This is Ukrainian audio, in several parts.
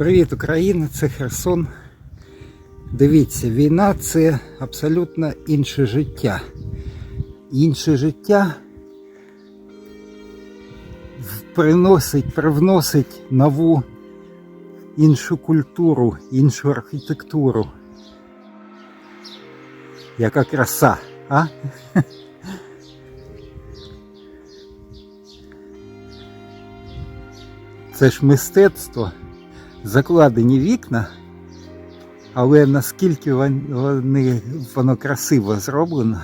Привіт, Україна! Це Херсон. Дивіться, війна це абсолютно інше життя. Інше життя приносить, привносить нову іншу культуру, іншу архітектуру. Яка краса, а? Це ж мистецтво, закладені вікна, але наскільки вон- вони, воно красиво зроблено.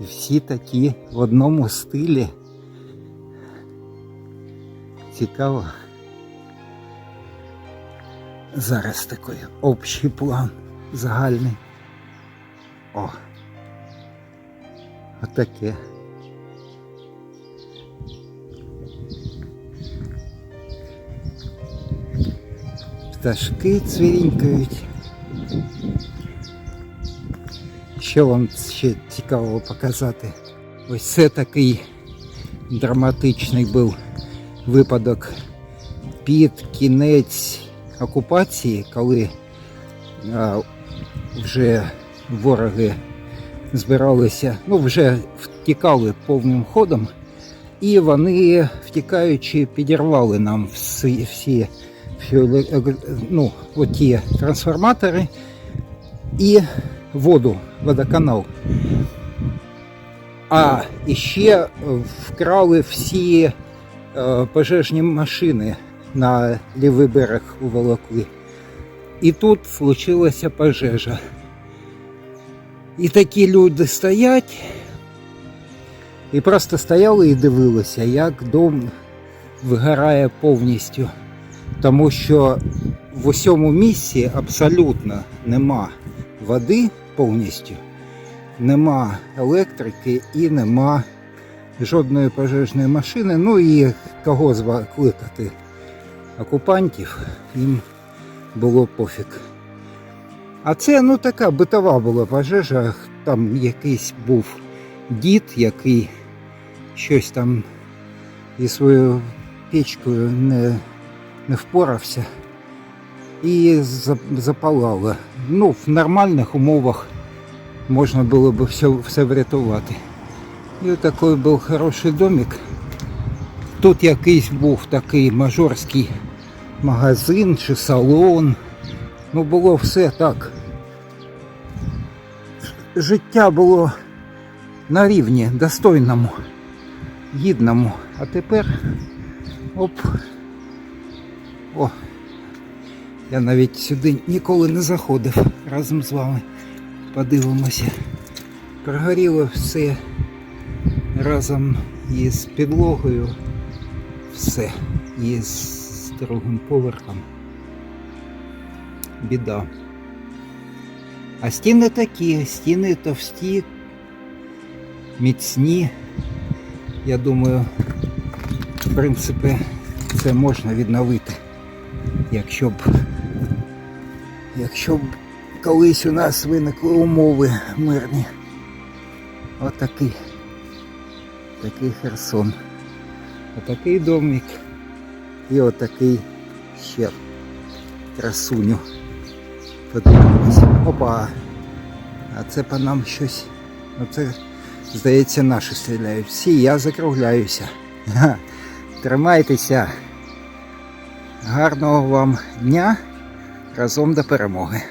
І всі такі в одному стилі. Цікаво. Зараз такий общий план загальний. О. Отаке. Пташки цвірінькають. Що вам ще цікавого показати? Ось це такий драматичний був випадок під кінець окупації, коли а, вже вороги збиралися, ну вже втікали повним ходом, і вони, втікаючи, підірвали нам всі, всі, всі ну, оті трансформатори і воду, водоканал. А ще е, вкрали всі е, пожежні машини на лівий берег уволокли. І тут случилася пожежа. І такі люди стоять і просто стояли і дивилися, як дом вигорає повністю. Тому що в усьому місці абсолютно нема води повністю, нема електрики і нема жодної пожежної машини. Ну і кого кликати? Окупантів їм було пофіг. А це ну така битова була пожежа. Там якийсь був дід, який щось там зі своєю печкою не, не впорався і запалало. Ну, в нормальних умовах можна було б все, все врятувати. І такий був хороший домик. Тут якийсь був такий мажорський магазин чи салон. Ну, було все так. Життя було на рівні достойному, гідному. А тепер оп. О, я навіть сюди ніколи не заходив разом з вами. Подивимося. Прогоріло все разом із підлогою. Все. І з другим поверхом. Біда. А стіни такі, стіни товсті, міцні. Я думаю, в принципі, це можна відновити, якщо б, якщо б колись у нас виникли умови мирні. Отакий. Такий Херсон. Отакий домик. І отакий ще красуню. Подивимося. Опа. А це по нам щось. Ну це, здається, наші стріляють. Всі, я закругляюся. Тримайтеся. Гарного вам дня. Разом до перемоги.